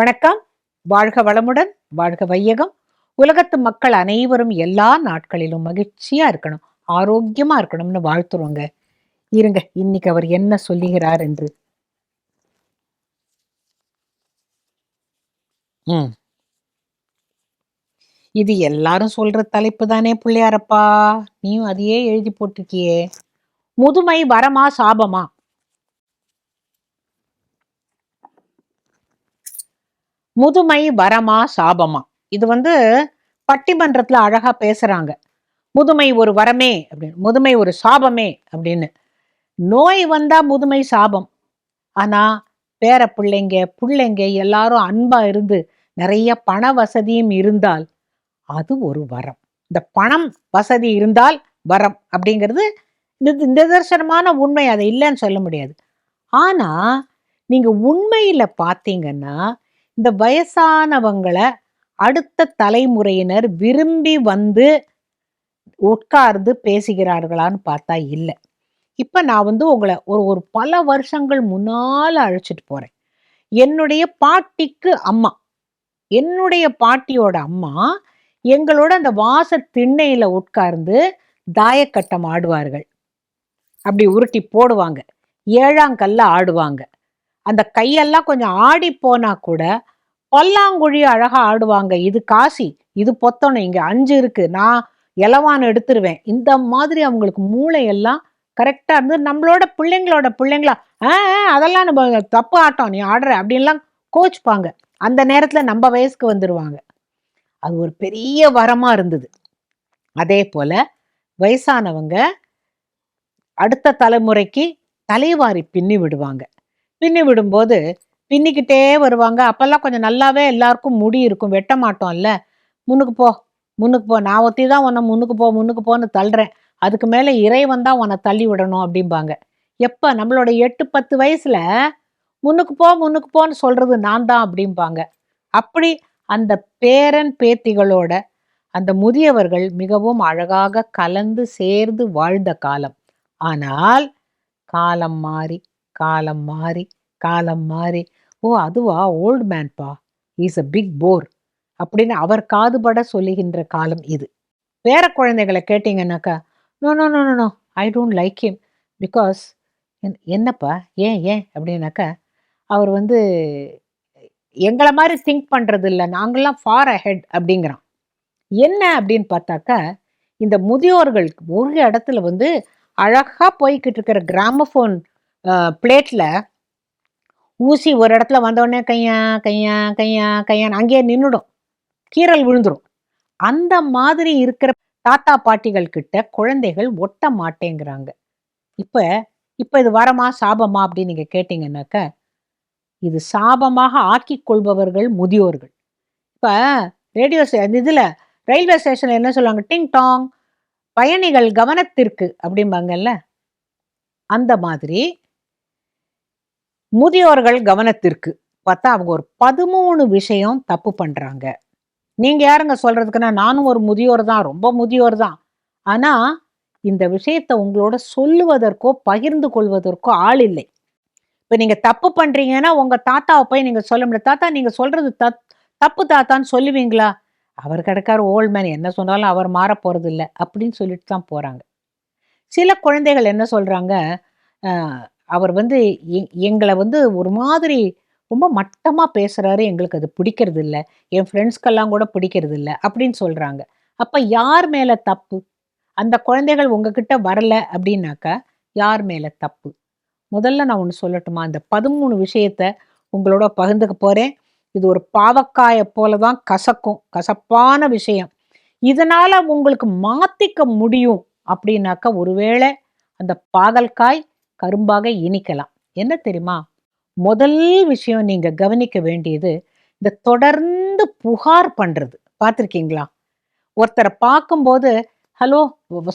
வணக்கம். வாழ்க வளமுடன் வாழ்க வையகம். உலகத்து மக்கள் அனைவரும் எல்லா நாட்களிலும் மகிழ்ச்சியா இருக்கணும் ஆரோக்கியமா இருக்கணும்னு வாழ்த்துறோங்க. இருங்க இன்னைக்கு அவர் என்ன சொல்லுகிறார் என்று. ம். இது எல்லாரும் சொல்ற தலைப்பு தானே பிள்ளையாரப்பா. நீயும் அதையே எழுதி போட்டிருக்கியே. முதுமை வரமா சாபமா? முதுமை வரமா சாபமா? இது வந்து பட்டிமன்றத்துல அழகா பேசுறாங்க. முதுமை ஒரு வரமே அப்படின்னு முதுமை ஒரு சாபமே அப்படின்னு. நோய் வந்தா முதுமை சாபம். ஆனா பேர பிள்ளைங்க பிள்ளைங்க எல்லாரும் அன்பா இருந்து நிறைய பண வசதியும் இருந்தால் அது ஒரு வரம். இந்த பணம் வசதி இருந்தால் வரம் அப்படிங்கிறது நிதர்சனமான உண்மை. அதை இல்லைன்னு சொல்ல முடியாது. ஆனா நீங்க உண்மையில பார்த்தீங்கன்னா இந்த வயசானவங்களை அடுத்த தலைமுறையினர் விரும்பி வந்து உட்கார்ந்து பேசுகிறார்களான்னு பார்த்தா இல்லை. இப்போ நான் வந்து உங்களை ஒரு ஒரு பல வருஷங்கள் முன்னால் அழைச்சிட்டு போகிறேன் என்னுடைய பாட்டிக்கு அம்மா. என்னுடைய பாட்டியோட அம்மா எங்களோட அந்த வாச திண்ணையில் உட்கார்ந்து தாயக்கட்டம் ஆடுவார்கள். அப்படி உருட்டி போடுவாங்க. ஏழாங்கல்ல ஆடுவாங்க. அந்த கையெல்லாம் கொஞ்சம் ஆடி போனா கூட பல்லாங்குழி அழகா ஆடுவாங்க. இது காசி இது பொத்தணும் இங்க அஞ்சு இருக்கு. நான் இலவான் எடுத்துருவேன். இந்த மாதிரி அவங்களுக்கு மூளையெல்லாம் கரெக்டா இருந்து நம்மளோட பிள்ளைங்களோட பிள்ளைங்களா ஆ ஆ, அதெல்லாம் நம்ம தப்பு ஆட்டம் நீ ஆடுற அப்படின்லாம் கோச்சுப்பாங்க. அந்த நேரத்துல நம்ம வயசுக்கு வந்துருவாங்க. அது ஒரு பெரிய வரமா இருந்தது. அதே போல வயசானவங்க அடுத்த தலைமுறைக்கு தலைவாரி பின்னி விடுவாங்க. பின்னி விடும்போது பின்னிக்கிட்டே வருவாங்க. அப்பெல்லாம் கொஞ்சம் நல்லாவே எல்லாருக்கும் முடி இருக்கும். வெட்ட மாட்டோம்ல. முன்னுக்கு போ முன்னுக்கு போ. நான் ஒத்தி தான் உன்னை முன்னுக்கு போ முன்னுக்கு போன்னு தள்ளுறேன். அதுக்கு மேலே இறைவன் தான் உன்னை தள்ளி விடணும் அப்படிம்பாங்க. எப்போ? நம்மளோட எட்டு பத்து வயசில் முன்னுக்கு போ முன்னுக்கு போன்னு சொல்கிறது நான் தான் அப்படிம்பாங்க. அப்படி அந்த பேரன் பேத்திகளோட அந்த முதியவர்கள் மிகவும் அழகாக கலந்து சேர்ந்து வாழ்ந்த காலம். ஆனால் காலம் மாறி. காலம் மாறி காலம் மாறி ஓ அதுவா? ஓல்டு மேன்பா இஸ் அ பிக் போர் அப்படின்னு அவர் காதுபட சொல்லுகின்ற காலம் இது. வேற குழந்தைகளை கேட்டிங்கன்னாக்கா no no no no I don't like him because என்னப்பா? ஏன் ஏன்? அப்படின்னாக்கா அவர் வந்து எங்களை மாதிரி திங்க் பண்ணுறது இல்லை நாங்கெல்லாம் ஃபார் அஹெட் அப்படிங்கிறான். என்ன அப்படின்னு பார்த்தாக்கா இந்த முதியோர்கள் ஒரு இடத்துல வந்து அழகா போய்கிட்டு இருக்கிற கிராமஃபோன் பிளேட்ல ஊசி ஒரு இடத்துல வந்தோடனே கையா கையா கையா கையான் அங்கேயே நின்றுடும் கீறல் விழுந்துடும் அந்த மாதிரி இருக்கிற தாத்தா பாட்டிகள் கிட்ட குழந்தைகள் ஒட்ட மாட்டேங்கிறாங்க. இப்ப இப்ப இது வரமா சாபமா அப்படின்னு நீங்க கேட்டிங்கன்னாக்க இது சாபமாக ஆக்கி கொள்பவர்கள் முதியோர்கள். இப்ப ரேடியோ இதுல ரயில்வே ஸ்டேஷன்ல என்ன சொல்லுவாங்க? டிங் டாங் பயணிகள் கவனத்திற்கு அப்படிம்பாங்கல்ல? அந்த மாதிரி முதியோர்கள் கவனத்திற்கு பார்த்தா அவங்க ஒரு பதிமூணு விஷயம் தப்பு பண்றாங்க. நீங்க யாருங்க சொல்றதுக்குன்னா நானும் ஒரு முதியோர் தான் ரொம்ப முதியோர் தான். ஆனா இந்த விஷயத்தை உங்களோட சொல்லுவதற்கோ பகிர்ந்து கொள்வதற்கோ ஆள் இல்லை. இப்ப நீங்க தப்பு பண்றீங்கன்னா உங்க தாத்தாவை போய் நீங்க சொல்ல முடியாது. தாத்தா நீங்க சொல்றது தப் தப்பு தாத்தான்னு சொல்லுவீங்களா? அவர் கிடக்காரு ஓல்ட் மேன் என்ன சொன்னாலும் அவர் மாற போறது இல்லை அப்படின்னு சொல்லிட்டு தான் போறாங்க. சில குழந்தைகள் என்ன சொல்றாங்க அவர் வந்து எங்களை வந்து ஒரு மாதிரி ரொம்ப மட்டமாக பேசுகிறாரு எங்களுக்கு அது பிடிக்கிறது இல்லை என் ஃப்ரெண்ட்ஸ்க்கெல்லாம் கூட பிடிக்கிறது இல்லை அப்படின்னு சொல்கிறாங்க அப்போ யார் மேலே தப்பு? அந்த குழந்தைகள் உங்ககிட்ட வரல அப்படின்னாக்கா யார் மேலே தப்பு? முதல்ல நான் ஒன்று சொல்லட்டுமா? அந்த பதிமூணு விஷயத்த உங்களோட பகிர்ந்துக்க போகிறேன் இது ஒரு பாவக்காயை போல தான் கசக்கும் கசப்பான விஷயம். இதனால் உங்களுக்கு மாத்திக்க முடியும் அப்படின்னாக்கா ஒருவேளை அந்த பாகல்காய் கரும்பாக இனிக்கலாம். என்ன தெரியுமா? முதல் விஷயம் நீங்க கவனிக்க வேண்டியது இந்த தொடர்ந்து புகார் பண்றது. பார்த்துருக்கீங்களா? ஒருத்தரை பார்க்கும்போது ஹலோ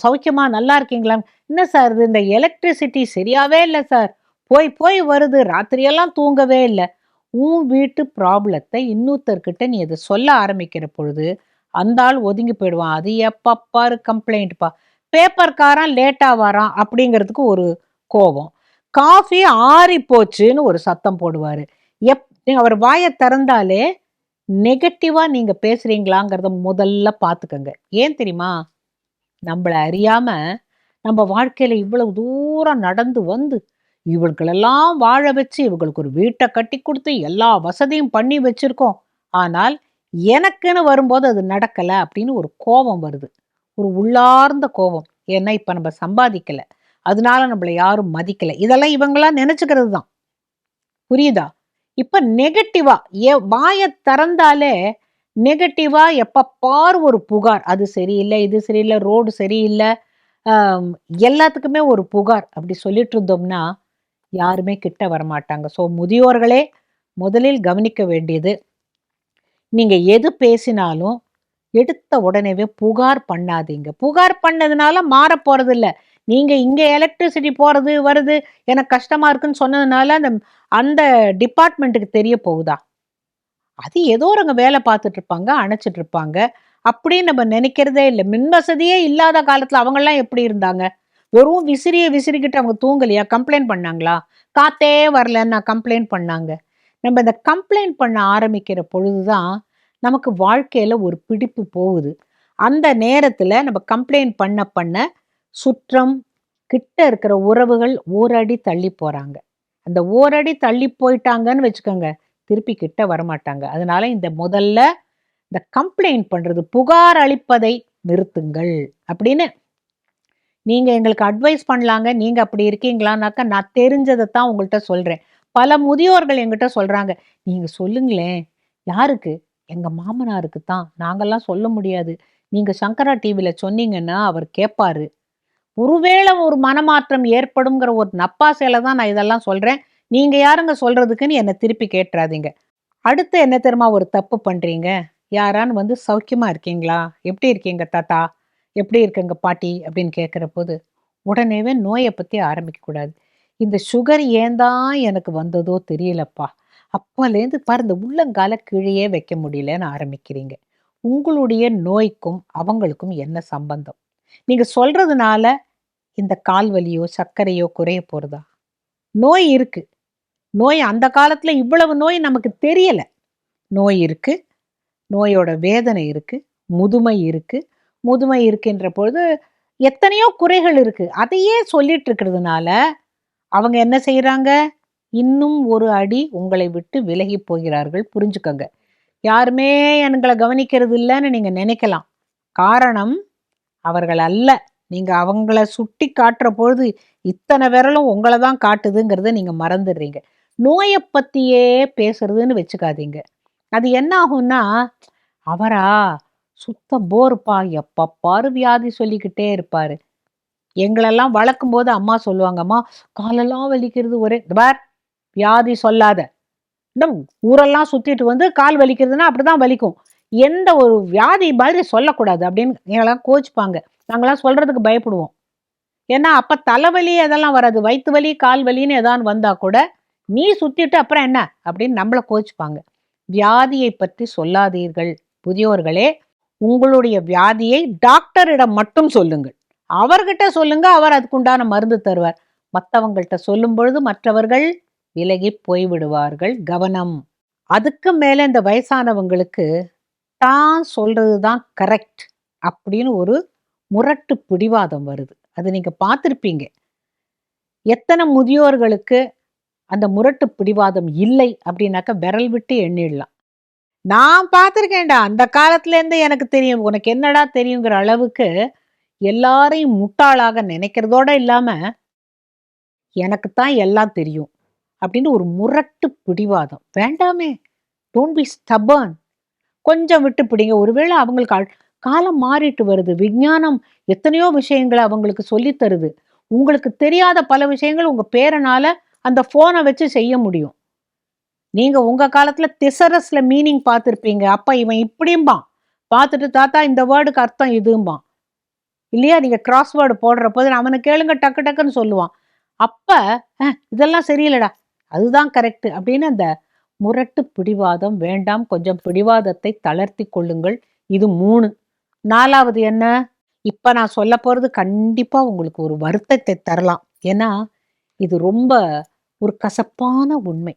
சௌக்கியமா நல்லா இருக்கீங்களா? என்ன சார் இது? இந்த எலக்ட்ரிசிட்டி சரியாவே இல்லை சார். போய் போய் வருது. ராத்திரியெல்லாம் தூங்கவே இல்லை. உன் வீட்டு ப்ராப்ளத்தை இன்னொருத்தர்கிட்ட நீ அதை சொல்ல ஆரம்பிக்கிற பொழுது அந்த ஆள் ஒதுங்கி போயிடுவான். அது எப்பப்பாரு கம்ப்ளைண்ட்ப்பா பேப்பர்காரன் லேட்டாக வரான். அப்படிங்கிறதுக்கு ஒரு கோபம். காஃபி ஆறி போச்சுன்னு ஒரு சத்தம் போடுவாரு. எப் நீங்கள் அவர் வாயை திறந்தாலே நெகட்டிவாக நீங்க பேசுறீங்களாங்கிறத முதல்ல பார்த்துக்கோங்க ஏன் தெரியுமா? நம்மளை அறியாம நம்ம வாழ்க்கையில் இவ்வளவு தூரம் நடந்து வந்து இவர்களெல்லாம் வாழ வச்சு இவங்களுக்கு ஒரு வீட்டை கட்டி கொடுத்து எல்லா வசதியும் பண்ணி வச்சிருக்கோம். ஆனால் எனக்குன்னு வரும்போது அது நடக்கல அப்படின்னு ஒரு கோபம் வருது. ஒரு உள்ளார்ந்த கோபம். ஏன்னா இப்ப நம்ம சம்பாதிக்கல. அதனால நம்மளை யாரும் மதிக்கல. இதெல்லாம் இவங்களா நினைச்சுக்கிறது தான் புரியுதா? இப்ப நெகட்டிவா ஏ வாயை திறந்தாலே நெகட்டிவா எப்ப பார் ஒரு புகார். அது சரியில்லை இது சரியில்லை ரோடு சரியில்லை எல்லாத்துக்குமே ஒரு புகார் அப்படி சொல்லிட்டு இருந்தோம்னா யாருமே கிட்ட வரமாட்டாங்க. ஸோ முதியோர்களே முதலில் கவனிக்க வேண்டியது நீங்க எது பேசினாலும் எடுத்த உடனேவே புகார் பண்ணாதீங்க. புகார் பண்ணதுனால மாற போறது நீங்கள் இங்கே எலக்ட்ரிசிட்டி போகிறது வருது எனக்கு கஷ்டமாக இருக்குன்னு சொன்னதுனால அந்த அந்த டிபார்ட்மெண்ட்டுக்கு தெரிய போகுதா? அது ஏதோ ஒருங்க வேலை பார்த்துட்டு இருப்பாங்க அணைச்சிட்டு இருப்பாங்க. அப்படின்னு நம்ம நினைக்கிறதே இல்லை. மின் வசதியே இல்லாத காலத்தில் அவங்கெல்லாம் எப்படி இருந்தாங்க? வெறும் விசிறிய விசிறிக்கிட்டு அவங்க தூங்கலையா? கம்ப்ளைண்ட் பண்ணாங்களா? காத்தே வரலன்னு கம்ப்ளைண்ட் பண்ணாங்க. நம்ம இந்த கம்ப்ளைண்ட் பண்ண ஆரம்பிக்கிற பொழுதுதான் நமக்கு வாழ்க்கையில் ஒரு பிடிப்பு போகுது. அந்த நேரத்தில் நம்ம கம்ப்ளைண்ட் பண்ண பண்ண சுற்றம் கிட்ட இருக்கிற உறவுகள் ஓரடி தள்ளி போறாங்க. அந்த ஓரடி தள்ளி போயிட்டாங்கன்னு வச்சுக்கோங்க திருப்பி கிட்ட வரமாட்டாங்க. அதனால இந்த முதல்ல இந்த கம்ப்ளைண்ட் பண்றது புகார் அளிப்பதை நிறுத்துங்கள் அப்படின்னு. நீங்க எங்களுக்கு அட்வைஸ் பண்ணலாங்க நீங்க அப்படி இருக்கீங்களான்னாக்கா நான் தெரிஞ்சதை தான் உங்கள்கிட்ட சொல்றேன். பல முதியோர்கள் எங்கிட்ட சொல்றாங்க நீங்க சொல்லுங்களேன் யாருக்கு? எங்க மாமனாருக்கு தான். நாங்கெல்லாம் சொல்ல முடியாது. நீங்க சங்கரா டிவியில் சொன்னீங்கன்னா அவர் கேட்பாரு ஒருவேளை ஒரு மனமாற்றம் ஏற்படுங்கிற ஒரு நப்பாசையில தான் நான் இதெல்லாம் சொல்றேன். நீங்க யாருங்க சொல்றதுக்குன்னு என்னை திருப்பி கேட்டுறாதீங்க. அடுத்து என்ன தெரியுமா ஒரு தப்பு பண்றீங்க? யாரான்னு வந்து சௌக்கியமா இருக்கீங்களா? எப்படி இருக்கீங்க தாத்தா? எப்படி இருக்குங்க பாட்டி? அப்படின்னு கேட்குற போது உடனேவே நோயை பத்தி ஆரம்பிக்க கூடாது இந்த சுகர் ஏன் தான் எனக்கு வந்ததோ தெரியலப்பா. அப்போலேருந்து பாரு இந்த உள்ளங்கால கீழே வைக்க முடியலன்னு ஆரம்பிக்கிறீங்க. உங்களுடைய நோய்க்கும் அவங்களுக்கும் என்ன சம்பந்தம்? நீங்க சொல்றதுனால இந்த கால் வலியோ சர்க்கரையோ குறைய போறதா? நோய் இருக்கு. நோய் அந்த காலத்துல இவ்வளவு நோய் நமக்கு தெரியல. நோய் இருக்கு. நோயோட வேதனை இருக்கு. முதுமை இருக்கு. முதுமை இருக்குன்ற பொழுது எத்தனையோ குறைகள் இருக்கு. அதையே சொல்லிட்டு இருக்கிறதுனால அவங்க என்ன செய்யறாங்க இன்னும் ஒரு அடி உங்களை விட்டு விலகி போகிறார்கள். புரிஞ்சுக்கோங்க. யாருமே எங்களை கவனிக்கிறது இல்லைன்னு நீங்க நினைக்கலாம். காரணம் அவர்கள் அல்ல. நீங்க அவங்கள சுட்டி காட்டுற பொழுது இத்தனை விரலும் உங்களை தான் காட்டுதுங்கிறத நீங்க மறந்துடுறீங்க. நோயை பத்தியே பேசுறதுன்னு வச்சுக்காதீங்க. அது என்ன ஆகும்னா அவரா சுத்த போர்ப்பா எப்ப பாரு வியாதி சொல்லிக்கிட்டே இருப்பாரு. எங்களெல்லாம் வளர்க்கும் போது அம்மா சொல்லுவாங்கம்மா காலெல்லாம் வலிக்கிறது ஒரே பார் வியாதி சொல்லாத. இன்னும் ஊரெல்லாம் சுத்திட்டு வந்து கால் வலிக்கிறதுன்னா அப்படிதான் வலிக்கும். எந்த ஒரு வியாதி மாதிரி சொல்லக்கூடாது அப்படின்னு எங்களாம் கோச்சுப்பாங்க. நாங்கெல்லாம் சொல்றதுக்கு பயப்படுவோம். ஏன்னா அப்ப தலைவலி அதெல்லாம் வராது. வயிற்று வலி கால் வலின்னு ஏதாவது வந்தா கூட நீ சுத்திட்டு அப்புறம் என்ன? அப்படின்னு நம்மள கோச்சுப்பாங்க. வியாதியை பற்றி சொல்லாதீர்கள். புதியோர்களே உங்களுடைய வியாதியை டாக்டரிடம் மட்டும் சொல்லுங்கள். அவர்கிட்ட சொல்லுங்க அவர் அதுக்குண்டான மருந்து தருவார். மற்றவங்கள்ட்ட சொல்லும் பொழுது மற்றவர்கள் விலகி போய்விடுவார்கள். கவனம். அதுக்கு மேலே இந்த வயசானவங்களுக்கு தான் சொல்றதுதான் கரெக்ட் அப்படின்னு ஒரு முரட்டு பிடிவாதம் வருது. அது நீங்க பார்த்துருப்பீங்க. எத்தனை முதியோர்களுக்கு அந்த முரட்டு பிடிவாதம் இல்லை அப்படின்னாக்க விரல் விட்டு எண்ணிடலாம். நான் பார்த்துருக்கேன்டா அந்த காலத்துலேருந்து எனக்கு தெரியும். உனக்கு என்னடா தெரியுங்கிற அளவுக்கு எல்லாரையும் முட்டாளாக நினைக்கிறதோட இல்லாமல் எனக்கு தான் எல்லாம் தெரியும் அப்படின்னு ஒரு முரட்டு பிடிவாதம். வேண்டாமே டோன்ட் பி ஸ்டபர்ன் கொஞ்சம் விட்டு பிடிங்க. ஒருவேளை அவங்களுக்கு காலம் மாறிட்டு வருது. விஞ்ஞானம் எத்தனையோ விஷயங்களை அவங்களுக்கு சொல்லித் தருது. உங்களுக்கு தெரியாத பல விஷயங்கள் உங்க பேரனால அந்த போனை வச்சு செய்ய முடியும். நீங்க உங்க காலத்துல திசரஸ்ல மீனிங் பார்த்துருப்பீங்க. அப்ப இவன் இப்படிம்பான். பார்த்துட்டு தாத்தா இந்த வேர்டுக்கு அர்த்தம் இதும்பான். இல்லையா? நீங்க கிராஸ்வேர்டு போடுற போது அவனை கேளுங்க டக்கு டக்குன்னு சொல்லுவான். அப்ப இதெல்லாம் சரியில்லடா. அதுதான் கரெக்ட் அப்படின்னு அந்த முரட்டு பிடிவாதம் வேண்டாம் கொஞ்சம் பிடிவாதத்தை தளர்த்தி கொள்ளுங்கள். இது மூணு. நாலாவது என்ன? இப்ப நான் சொல்ல போறது கண்டிப்பா உங்களுக்கு ஒரு வருத்தத்தை தரலாம். ஏன்னா இது ரொம்ப ஒரு கசப்பான உண்மை.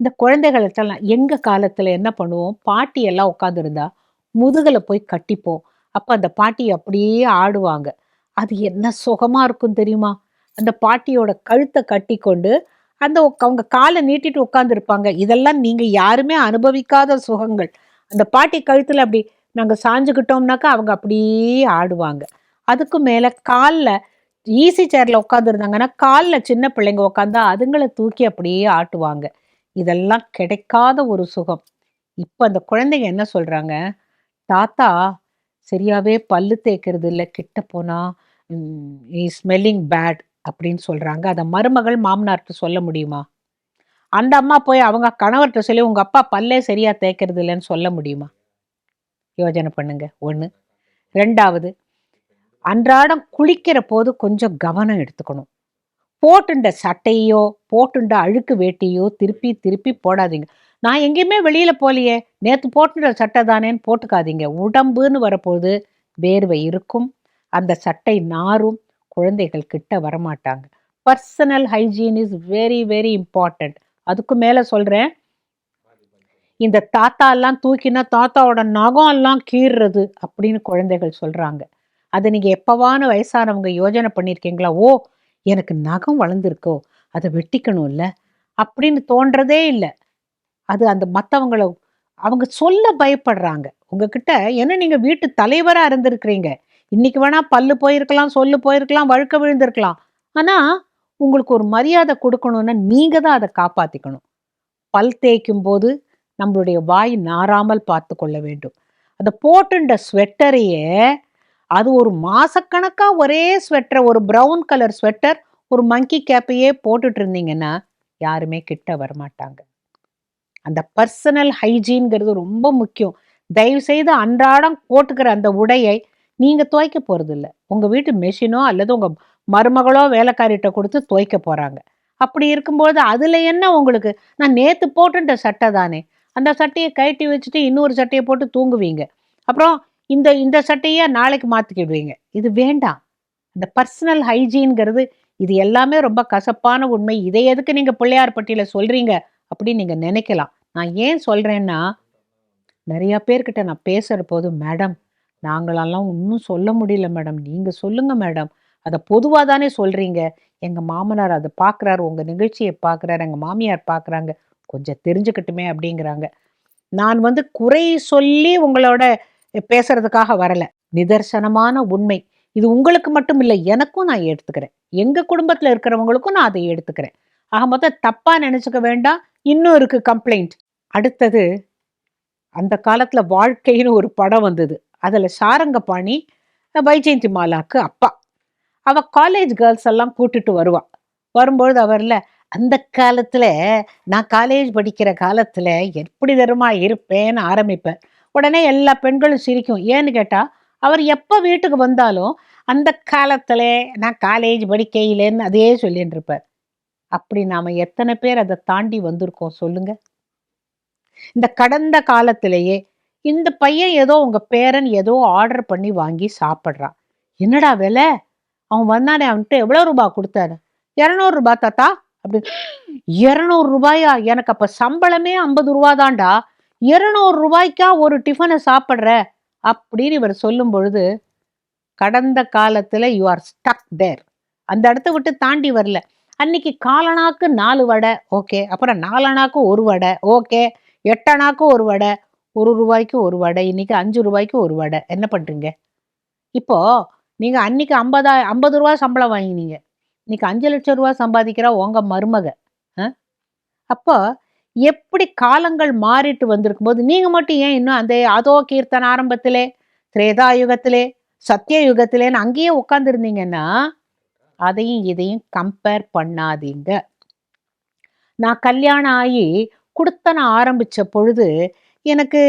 இந்த குழந்தைகளுக்கெல்லாம் எங்க காலத்துல என்ன பண்ணுவோம்? பாட்டி எல்லாம் உட்காந்துருந்தா முதுகில் போய் கட்டிப்போம். அப்ப அந்த பாட்டி அப்படியே ஆடுவாங்க. அது என்ன சுகமா இருக்கும் தெரியுமா? அந்த பாட்டியோட கழுத்தை கட்டி கொண்டு அந்த அவங்க காலை நீட்டிட்டு உட்காந்துருப்பாங்க இதெல்லாம் நீங்க யாருமே அனுபவிக்காத சுகங்கள். அந்த பாட்டி கழுத்துல அப்படி நாங்க சாஞ்சுக்கிட்டோம்னாக்கா அவங்க அப்படியே ஆடுவாங்க. அதுக்கு மேல காலில் ஈஸி சேர்ல உட்காந்துருந்தாங்கன்னா காலில் சின்ன பிள்ளைங்க உட்காந்தா அதுங்களை தூக்கி அப்படியே ஆட்டுவாங்க. இதெல்லாம் கிடைக்காத ஒரு சுகம். இப்போ அந்த குழந்தைங்க என்ன சொல்றாங்க? தாத்தா சரியாவே பல்லு தேய்க்கிறது இல்லை. கிட்ட போனா ஸ்மெல்லிங் பேட் அப்படின்னு சொல்றாங்க. அதை மருமகள் மாமனார்கிட்ட சொல்ல முடியுமா? அந்த அம்மா போய் அவங்க கணவர்கிட்ட சொல்லி உங்க அப்பா பல்லே சரியா தேய்க்கிறது இல்லைன்னு சொல்ல முடியுமா? யோஜனை பண்ணுங்க. ஒன்று ரெண்டாவது அன்றாடம் குளிக்கிற போது கொஞ்சம் கவனம் எடுத்துக்கணும். போட்டுண்ட சட்டையோ போட்டுண்ட அழுக்கு வேட்டியோ திருப்பி திருப்பி போடாதீங்க. நான் எங்கேயுமே வெளியில் போலியே நேற்று போட்டுன்ற சட்டை தானேன்னு போட்டுக்காதீங்க. உடம்புன்னு வரப்போது வேர்வை இருக்கும். அந்த சட்டை நாரும் குழந்தைகள் கிட்ட வரமாட்டாங்க. Personal hygiene is very very important அதுக்கு மேல சொல்றேன். இந்த தாத்தா எல்லாம் தூக்கினா தாத்தாவோட நகம் எல்லாம் கீறுறது அப்படின்னு குழந்தைகள் சொல்றாங்க. அதை நீங்க எப்பவான வயசானவங்க யோஜனை பண்ணியிருக்கீங்களா ஓ எனக்கு நகம் வளர்ந்துருக்கோ அதை வெட்டிக்கணும்ல அப்படின்னு தோன்றதே இல்லை. அது அந்த மற்றவங்கள அவங்க சொல்ல பயப்படுறாங்க. உங்ககிட்ட என்ன நீங்க வீட்டு தலைவரா இருந்திருக்கிறீங்க? இன்னைக்கு வேணா பல்லு போயிருக்கலாம் சொல்லு போயிருக்கலாம் வழுக்க விழுந்திருக்கலாம். ஆனா உங்களுக்கு ஒரு மரியாதை கொடுக்கணும்னா நீங்க தான் அதை காப்பாத்திக்கணும். பல் தேய்க்கும் போது நம்மளுடைய வாய் நாறாமல் பார்த்து கொள்ள வேண்டும். அந்த போட்டுண்ட ஸ்வெட்டரையே அது ஒரு மாசக்கணக்கா ஒரே ஸ்வெட்டர் ஒரு ப்ரௌன் கலர் ஸ்வெட்டர் ஒரு மங்கி கேப்பையே போட்டுட்டு இருந்தீங்கன்னா யாருமே கிட்ட வரமாட்டாங்க. அந்த பர்சனல் ஹைஜீன்கிறது ரொம்ப முக்கியம். தயவு செய்து அன்றாடம் போட்டுக்கிற அந்த உடையை நீங்க துவைக்க போறது இல்லை உங்க வீட்டு மெஷினோ அல்லது உங்க மருமகளோ வேலைக்காரிட்ட கொடுத்து துவைக்க போறாங்க. அப்படி இருக்கும்போது அதுல என்ன உங்களுக்கு? நான் நேத்து போட்டுட்ட சட்டை தானே. அந்த சட்டையை கழட்டி வச்சுட்டு இன்னொரு சட்டையை போட்டு தூங்குவீங்க. அப்புறம் இந்த இந்த சட்டையை நாளைக்கு மாத்திக்கிடுவீங்க. இது வேண்டாம். இந்த பர்சனல் ஹைஜீன்கிறது இது எல்லாமே ரொம்ப கசப்பான உண்மை. இதை எதுக்கு நீங்க பிள்ளையார் பட்டியல சொல்றீங்க? அப்படின்னு நீங்க நினைக்கலாம். நான் ஏன் சொல்றேன்னா நிறைய பேர்கிட்ட நான் பேசுற போது மேடம் நாங்களெல்லாம் ஒன்றும் சொல்ல முடியல மேடம். நீங்கள் சொல்லுங்க மேடம். அதை பொதுவாக தானே சொல்கிறீங்க எங்கள் மாமனார் அதை பார்க்குறாரு உங்கள் நிகழ்ச்சியை பார்க்குறாரு எங்கள் மாமியார் பார்க்குறாங்க கொஞ்சம் தெரிஞ்சுக்கட்டுமே அப்படிங்கிறாங்க. நான் வந்து குறை சொல்லி உங்களோட பேசுறதுக்காக வரலை. நிதர்சனமான உண்மை. இது உங்களுக்கு மட்டும் இல்லை எனக்கும் நான் எடுத்துக்கிறேன். எங்கள் குடும்பத்தில் இருக்கிறவங்களுக்கும் நான் அதை எடுத்துக்கிறேன். ஆக மொத்தம் தப்பாக நினச்சிக்க வேண்டாம். இன்னும் இருக்குது கம்ப்ளைண்ட் அடுத்தது அந்த காலத்தில் வாழ்க்கைன்னு ஒரு படம் வந்தது. அதில் சாரங்கபாணி வைஜெயந்தி மாலாக்கு அப்பா. அவ காலேஜ் கேர்ள்ஸ் எல்லாம் கூட்டிட்டு வருவா. வரும்பொழுது அவரில் அந்த காலத்தில் நான் காலேஜ் படிக்கிற காலத்தில் எப்படி தருமா இருப்பேன்னு ஆரம்பிப்பேன். உடனே எல்லா பெண்களும் சிரிக்கும். ஏன்னு கேட்டால் அவர் எப்போ வீட்டுக்கு வந்தாலும் அந்த காலத்தில் நான் காலேஜ் படிக்கையிலேன்னு அதே சொல்லிட்டு இருப்பார். அப்படி நாம் எத்தனை பேர் அதை தாண்டி வந்திருக்கோம் சொல்லுங்க. இந்த கடந்த காலத்திலேயே இந்த பையன் ஏதோ உங்கள் பேரன் ஏதோ ஆர்டர் பண்ணி வாங்கி சாப்பிட்றான். என்னடா விலை? அவன் வந்தானே அவன்கிட்ட எவ்வளோ ரூபாய் கொடுத்தாரு? இரநூறுபா தாத்தா அப்படி இரநூறு ரூபாயா? எனக்கு அப்போ சம்பளமே ஐம்பது ரூபா தான்டா. இருநூறு ரூபாய்க்கா ஒரு டிஃபனை சாப்பிட்ற? அப்படின்னு இவர் சொல்லும் பொழுது கடந்த காலத்தில் யூ ஆர் ஸ்டக் தேர் அந்த இடத்த விட்டு தாண்டி வரல. அன்னைக்கு காலனாக்கு நாலு வடை ஓகே அப்புறம் நாலனாக்கு ஒரு வடை ஓகே எட்டனாக்கு ஒரு வடை ஒரு ரூபாய்க்கு ஒரு வடை இன்னைக்கு அஞ்சு ரூபாய்க்கு ஒரு வடை. என்ன பண்ணுறீங்க இப்போ நீங்கள் அன்னைக்கு ஐம்பதா ஐம்பது ரூபா சம்பளம் வாங்கினீங்க. இன்னைக்கு அஞ்சு லட்சம் ரூபா சம்பாதிக்கிற உங்கள் மருமக அப்போ எப்படி காலங்கள் மாறிட்டு வந்திருக்கும் போது நீங்கள் மட்டும் ஏன் இன்னும் அந்த அதோ கீர்த்தன ஆரம்பத்திலே திரேதா யுகத்திலே சத்திய யுகத்திலேன்னு அங்கேயே உட்காந்துருந்தீங்கன்னா அதையும் இதையும் கம்பேர் பண்ணாதீங்க. நான் கல்யாணம் ஆகி குடுத்தன ஆரம்பிச்ச பொழுது எனக்கு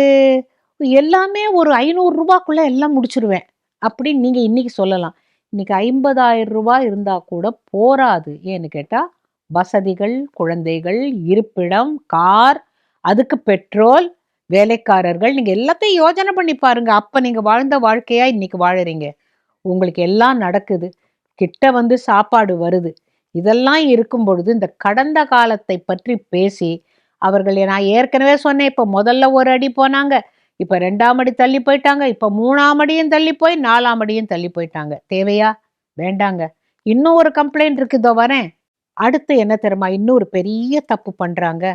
எல்லாமே ஒரு ஐநூறுரூபாக்குள்ளே எல்லாம் முடிச்சிருவேன். அப்படின்னு நீங்கள் இன்றைக்கி சொல்லலாம். இன்றைக்கி ஐம்பதாயிரம் ரூபாய் இருந்தால் கூட போராது ஏன்னு கேட்டால் வசதிகள் குழந்தைகள் இருப்பிடம் கார் அதுக்கு பெட்ரோல் வேலைக்காரர்கள் நீங்கள் எல்லாத்தையும் யோசனை பண்ணி பாருங்கள் அப்போ நீங்கள் வாழ்ந்த வாழ்க்கையாக இன்றைக்கி வாழுறீங்க. உங்களுக்கு எல்லாம் நடக்குது. கிட்ட வந்து சாப்பாடு வருது. இதெல்லாம் இருக்கும் பொழுது இந்த கடந்த காலத்தை பற்றி பேசி அவர்கள் நான் ஏற்கனவே சொன்னேன் இப்போ முதல்ல ஒரு அடி போனாங்க இப்போ ரெண்டாம் அடி தள்ளி போயிட்டாங்க இப்போ மூணாம் அடியும் தள்ளி போய் நாலாம் அடியும் தள்ளி போயிட்டாங்க. தேவையா? வேண்டாங்க. இன்னும் ஒரு கம்ப்ளைண்ட் இருக்குதோ வரேன். அடுத்து என்ன தெரியுமா? இன்னொரு பெரிய தப்பு பண்ணுறாங்க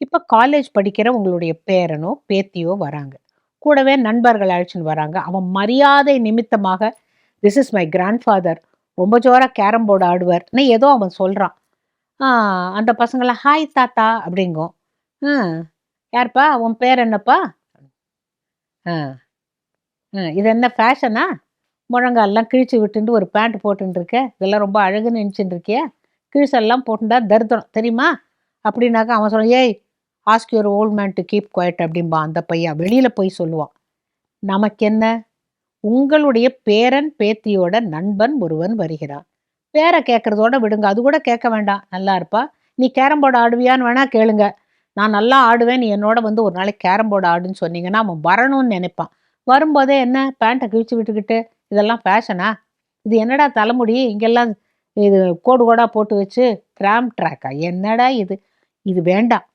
இப்போ காலேஜ் படிக்கிற உங்களுடைய பேரனோ பேத்தியோ வராங்க. கூடவே நண்பர்கள் அழைச்சின்னு வராங்க. அவன் மரியாதை நிமித்தமாக திஸ் இஸ் மை கிராண்ட்ஃபாதர் ரொம்ப ஜோராக கேரம் போர்டு ஆடுவார்னு ஏதோ அவன் சொல்கிறான் அந்த பசங்களாம் ஹாய் தாத்தா அப்படிங்கும். ஆ யார்ப்பா? உன் பேர் என்னப்பா? ஆ ஆ, இது என்ன ஃபேஷனா? முழங்கால்லாம் கிழிச்சு விட்டுட்டு ஒரு பேண்ட் போட்டுன்னு இருக்க இதெல்லாம் ரொம்ப அழகுன்னு நினச்சிட்டு இருக்கியா கிழிசெல்லாம் போட்டுட்டா தரித்திரம். தெரியுமா? அப்படின்னாக்கா அவன் சொல்ல ஏய் ask your old man to keep quiet அப்படிம்பா அந்த பையன். வெளியில் போய் சொல்லுவான். நமக்கு என்ன உங்களுடைய பேரன் பேத்தியோட நண்பன் ஒருவன் வருகிறான். பேரை கேட்கறதோட விடுங்க. அது கூட கேட்க வேண்டாம். நல்லா இருப்பா. நீ கேரம் போர்டு ஆடுவியான்னு வேணா கேளுங்க. நான் நல்லா ஆடுவேன். நீ என்னோட வந்து ஒரு நாளைக்கு கேரம் போர்டு ஆடுன்னு சொன்னீங்கன்னா அவன் வரணும்னு நினைப்பான். வரும்போதே என்ன? பேண்ட்டை கிழிச்சு விட்டுக்கிட்டு இதெல்லாம் ஃபேஷனா? இது என்னடா தலைமுடி? இங்கெல்லாம் இது கோடு கோடா போட்டு வச்சு கிராம் ட்ராக்கா? என்னடா இது? இது வேண்டாம்.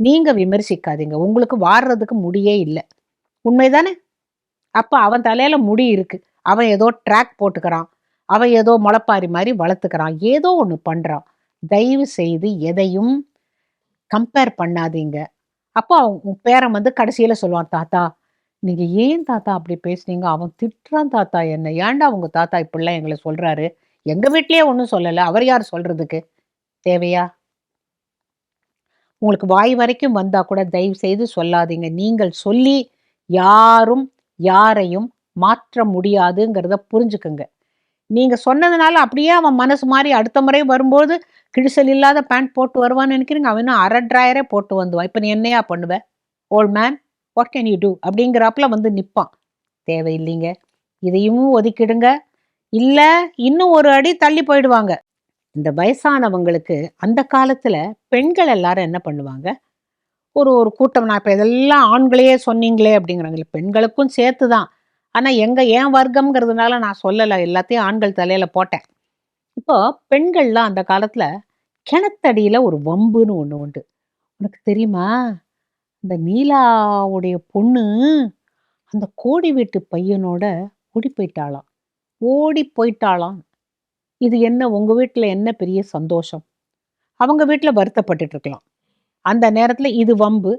நீங்க விமர்சிக்காதீங்க. உங்களுக்கு வாடுறதுக்கு முடியே இல்லை. உண்மைதானே? அப்போ அவன் தலையில முடி இருக்கு. அவன் ஏதோ ட்ராக் போட்டுக்கிறான். அவன் ஏதோ முளைப்பாரி மாதிரி வளர்த்துக்கிறான். ஏதோ ஒன்று பண்ணுறான் தயவு செய்து எதையும் கம்பேர் பண்ணாதீங்க. அப்போ அவன் உன் பேரன் வந்து கடைசியில் சொல்லுவான் தாத்தா நீங்கள் ஏன் தாத்தா அப்படி பேசுனீங்க? அவன் திட்டுறான் தாத்தா என்ன. ஏன்டா அவங்க தாத்தா இப்படிலாம் எங்களை சொல்கிறாரு எங்கள் வீட்லேயே ஒன்றும் சொல்லலை. அவர் யார் சொல்கிறதுக்கு தேவையா? உங்களுக்கு வாய் வரைக்கும் வந்தா கூட தயவு செய்து சொல்லாதீங்க. நீங்கள் சொல்லி யாரும் யாரையும் மாற்ற முடியாதுங்கிறத புரிஞ்சுக்குங்க. நீங்க சொன்னதுனால அப்படியே அவன் மனசு மாதிரி அடுத்த முறை வரும்போது கிழிசல் இல்லாத பேண்ட் போட்டு வருவான்னு நினைக்கிறீங்க? அவன் அரை ட்ராயரே போட்டு வந்துவான் இப்போ நீ என்னையா பண்ணுவ? Old man what can you do அப்படிங்கிறாப்புல வந்து நிற்பான் தேவையில்லைங்க. இதையும் ஒதுக்கிடுங்க. இல்லை இன்னும் ஒரு அடி தள்ளி போயிடுவாங்க. இந்த வயசானவங்களுக்கு அந்த காலத்துல பெண்கள் எல்லாரும் என்ன பண்ணுவாங்க? ஒரு ஒரு கூட்டம் நான் இப்போ இதெல்லாம் ஆண்களையே சொன்னீங்களே அப்படிங்கிறாங்க. பெண்களுக்கும் சேர்த்து தான் ஆனால் எங்கள் ஏன் வர்க்கம்ங்கிறதுனால நான் சொல்லலை. எல்லாத்தையும் ஆண்கள் தலையில் போட்டேன். இப்போ பெண்கள்லாம் அந்த காலத்தில் கிணத்தடியில் ஒரு வம்புன்னு ஒன்று உண்டு. உனக்கு தெரியுமா? இந்த நீலாவுடைய பொண்ணு அந்த கோடி வீட்டு பையனோட ஓடி போயிட்டாளாம். ஓடி போயிட்டாளாம். இது என்ன? உங்கள் வீட்டில் என்ன பெரிய சந்தோஷம்? அவங்க வீட்டில் வருத்தப்பட்டுட்டு இருக்கலாம். அந்த நேரத்தில் இது வம்பு.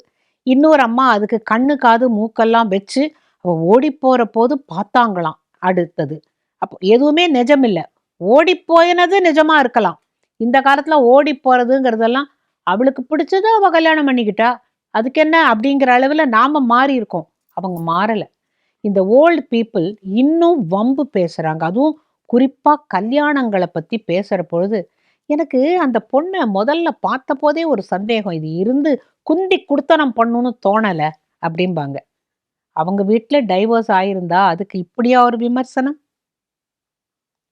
இன்னொரு அம்மா அதுக்கு கண்ணு காது மூக்கெல்லாம் வச்சு அப்போ ஓடி போற போது பார்த்தாங்களாம் அடுத்தது. அப்போ எதுவுமே நிஜம் இல்லை ஓடி போயினது நிஜமா இருக்கலாம். இந்த காலத்துல ஓடி போறதுங்கிறதெல்லாம் அவளுக்கு பிடிச்சது அவ கல்யாணம் பண்ணிக்கிட்டா? அதுக்கு என்ன அப்படிங்கிற அளவுல நாம மாறி இருக்கோம். அவங்க மாறல. இந்த ஓல்டு பீப்புள் இன்னும் வம்பு பேசுறாங்க. அதுவும் குறிப்பா கல்யாணங்களை பத்தி பேசுற பொழுது எனக்கு அந்த பொண்ணை முதல்ல பார்த்த போதே ஒரு சந்தேகம். இது இருந்து குந்தி குடுத்தனம் பண்ணணும்னு தோணல அப்படிம்பாங்க. அவங்க வீட்டில் டைவர்ஸ் ஆயிருந்தா அதுக்கு இப்படியா ஒரு விமர்சனம்?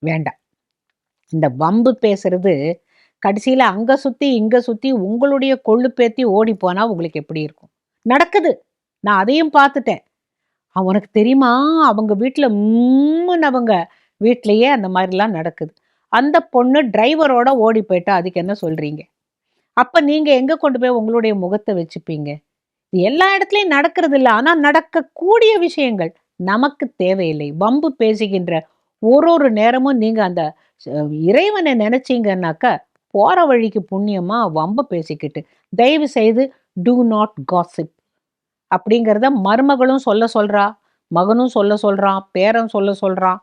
வேண்டாம். இந்த வம்பு பேசுறது கடைசியில் அங்கே சுற்றி இங்கே சுற்றி உங்களுடைய கொள்ளு பேத்தி ஓடி போனால் உங்களுக்கு எப்படி இருக்கும்? நடக்குது. நான் அதையும் பார்த்துட்டேன். உனக்கு தெரியுமா? அவங்க வீட்டில் உம்முன்னு அவங்க வீட்லயே அந்த மாதிரிலாம் நடக்குது. அந்த பொண்ணு டிரைவரோட ஓடி போயிட்டா அதுக்கு என்ன சொல்கிறீங்க அப்போ நீங்கள் எங்கே கொண்டு போய் உங்களுடைய முகத்தை வச்சுப்பீங்க? எல்லா இடத்துலையும் நடக்கிறது இல்லை ஆனால் நடக்கக்கூடிய விஷயங்கள் நமக்கு தேவையில்லை. வம்பு பேசுகின்ற ஒரு ஒரு நேரமும் நீங்கள் அந்த இறைவனை நினைச்சீங்கன்னாக்கா போகிற வழிக்கு புண்ணியமாக வம்பு பேசிக்கிட்டு தயவு செய்து டூ நாட் காசிப் அப்படிங்கிறத மருமகளும் சொல்ல சொல்கிறா மகனும் சொல்ல சொல்கிறான் பேரன் சொல்ல சொல்கிறான்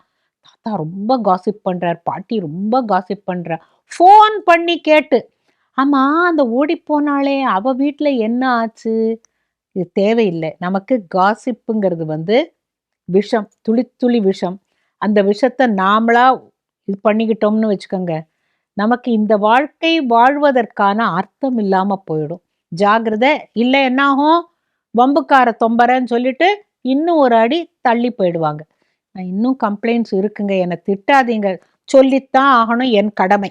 தாத்தா ரொம்ப காசிப் பண்ணுறார் பாட்டி ரொம்ப காசிப் பண்றா. ஃபோன் பண்ணி கேட்டு ஆமாம் அந்த ஓடி அவள் வீட்டில் என்ன ஆச்சு? இது தேவையில்லை. நமக்கு காசிப்புங்கிறது வந்து விஷம் துளி துளி விஷம். அந்த விஷத்தை நாமளாக இது பண்ணிக்கிட்டோம்னு வச்சுக்கோங்க. நமக்கு இந்த வாழ்க்கை வாழ்வதற்கான அர்த்தம் இல்லாமல் போயிடும். ஜாகிரத இல்லை என்னாகும்? வம்புக்கார தொம்பரன்னு சொல்லிட்டு இன்னும் ஒரு அடி தள்ளி போயிடுவாங்க. நான் இன்னும் கம்ப்ளைண்ட்ஸ் இருக்குங்க. என்னை திட்டாதீங்க. சொல்லித்தான் ஆகணும் என் கடமை.